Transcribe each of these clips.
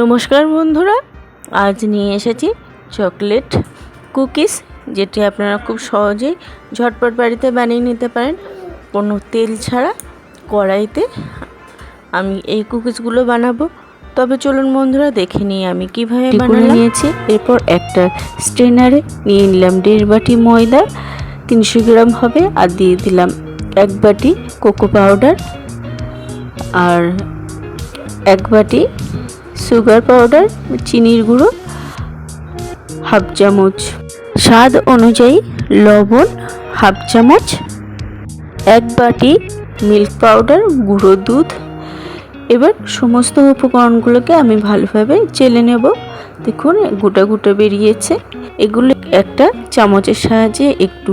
নমস্কার বন্ধুরা আজ নিয়ে এসেছি চকলেট কুকিজ যেটি আপনারা খুব সহজেই ঝটপট বাড়িতে বানিয়ে নিতে পারেন। কোনো তেল ছাড়া কড়াইতে আমি এই কুকিজগুলো বানাবো। তবে চলুন বন্ধুরা দেখে নিই আমি কীভাবে বানিয়ে নিয়েছি এরপর একটা স্ট্রেনারে নিয়ে নিলাম দেড় বাটি ময়দা তিনশো গ্রাম হবে আর দিয়ে দিলাম এক বাটি কোকো পাউডার আর এক বাটি সুগার পাউডার, চিনির গুঁড়ো, হাফ চামচ। স্বাদ অনুযায়ী লবণ, হাফ চামচ, এক বাটি মিল্ক পাউডার, গুঁড়ো দুধ। এবার সমস্ত উপকরণগুলোকে আমি ভালোভাবে চেলে নেব। দেখুন, গোটা গোটা বেরিয়েছে। এগুলো একটা চামচের সাহায্যে একটু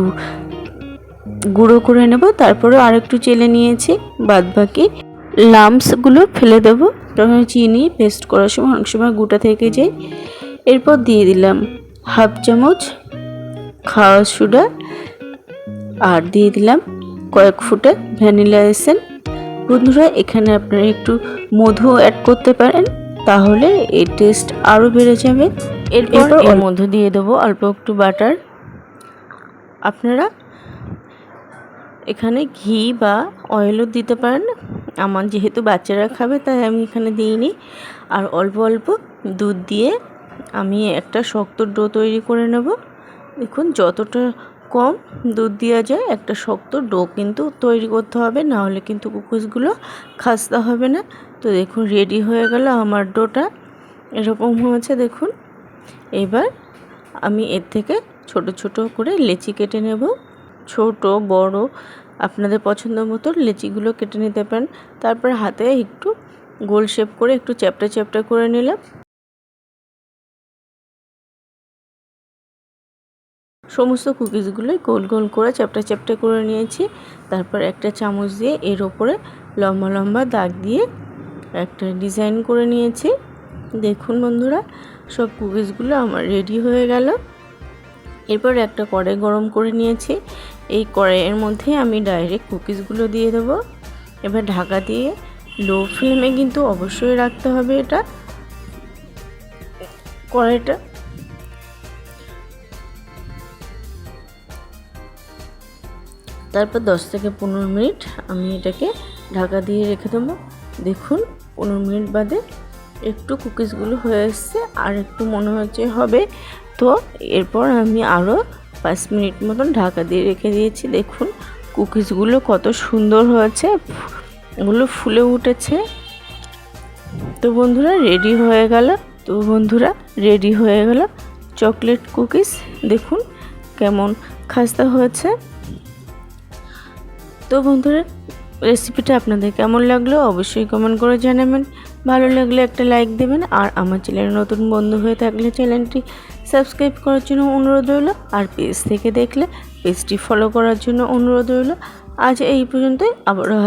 গুঁড়ো করে নেব। তারপরে আর একটু চেলে নিয়েছি। বাদ বাকি লাম্পসগুলো ফেলে দেবো। তখন চিনি পেস্ট করার সময় অনেক সময় গোটা থেকে যায়। এরপর দিয়ে দিলাম হাফ চামচ খাওয়া সোডা আর দিয়ে দিলাম কয়েক ফুটা ভ্যানিলা এসেন্স বন্ধুরা এখানে আপনারা একটু মধু অ্যাড করতে পারেন তাহলে এর টেস্ট আরও বেড়ে যাবে। এরপর এর মধ্যে দিয়ে দেবো অল্প একটু বাটার আপনারা এখানে ঘি বা অয়েলও দিতে পারেন। আমার যেহেতু বাচ্চারা খাবে, তাই আমি এখানে দিইনি। আর অল্প অল্প দুধ দিয়ে আমি একটা শক্ত ডো তৈরি করে নেব। দেখুন, যতটা কম দুধ দেওয়া যায়, একটা শক্ত ডো কিন্তু তৈরি করতে হবে, না হলে কিন্তু কুকুসগুলো খাস্তা হবে না। তো দেখুন, রেডি হয়ে গেল আমার ডোটা। এরকম হয়েছে, দেখুন। এবার আমি এর থেকে ছোট ছোট করে লেচি কেটে নেব। ছোট, বড় আপনাদের পছন্দ মতো লেচিগুলো কেটে নিতে পারেন। তারপর হাতে একটু গোল শেপ করে একটু চ্যাপটা চ্যাপটা করে নিলাম। সমস্ত কুকিজগুলোই গোল গোল করে চ্যাপটা চ্যাপটা করে নিয়েছি। তারপর একটা চামচ দিয়ে এর ওপরে লম্বা লম্বা দাগ দিয়ে একটা ডিজাইন করে নিয়েছি। দেখুন বন্ধুরা, সব কুকিজগুলো আমার রেডি হয়ে গেল। এরপর একটা কড়াই গরম করে নিয়েছি। এই কড়াইয়ের মধ্যে আমি ডাইরেক্ট কুকিজগুলো দিয়ে দেবো। এবার ঢাকা দিয়ে লো ফ্লেমে কিন্তু অবশ্যই রাখতে হবে এটা। কড়াইটা। তারপর দশ থেকে পনেরো মিনিট আমি এটাকে ঢাকা দিয়ে রেখে দেবো। দেখুন, পনেরো মিনিট বাদে একটু কুকিজগুলো হয়ে এসছে, আর একটু মনে হচ্ছে হবে। তো এরপর আমি আরও পাঁচ মিনিট মতন ঢাকা দিয়ে রেখে দিয়েছি। দেখুন, কুকিজগুলো কত সুন্দর হয়েছে। ওগুলো ফুলে উঠেছে। তো বন্ধুরা, রেডি হয়ে গেল। তো বন্ধুরা, রেডি হয়ে গেল চকলেট কুকিজ। দেখুন কেমন খাস্তা হয়েছে। তো বন্ধুরা রেসিপিটা আপনাদের কেমন লাগল অবশ্যই কমেন্ট করে জানাবেন। ভালো লাগলে একটা লাইক দেবেন আর আমার চ্যানেলে নতুন বন্ধু হয়ে থাকলে চ্যানেলটি সাবস্ক্রাইব করার জন্য অনুরোধ রইল আর পেজ থেকে দেখলে পেজটি ফলো করার জন্য অনুরোধ রইল। আজ এই পর্যন্তই, আবারও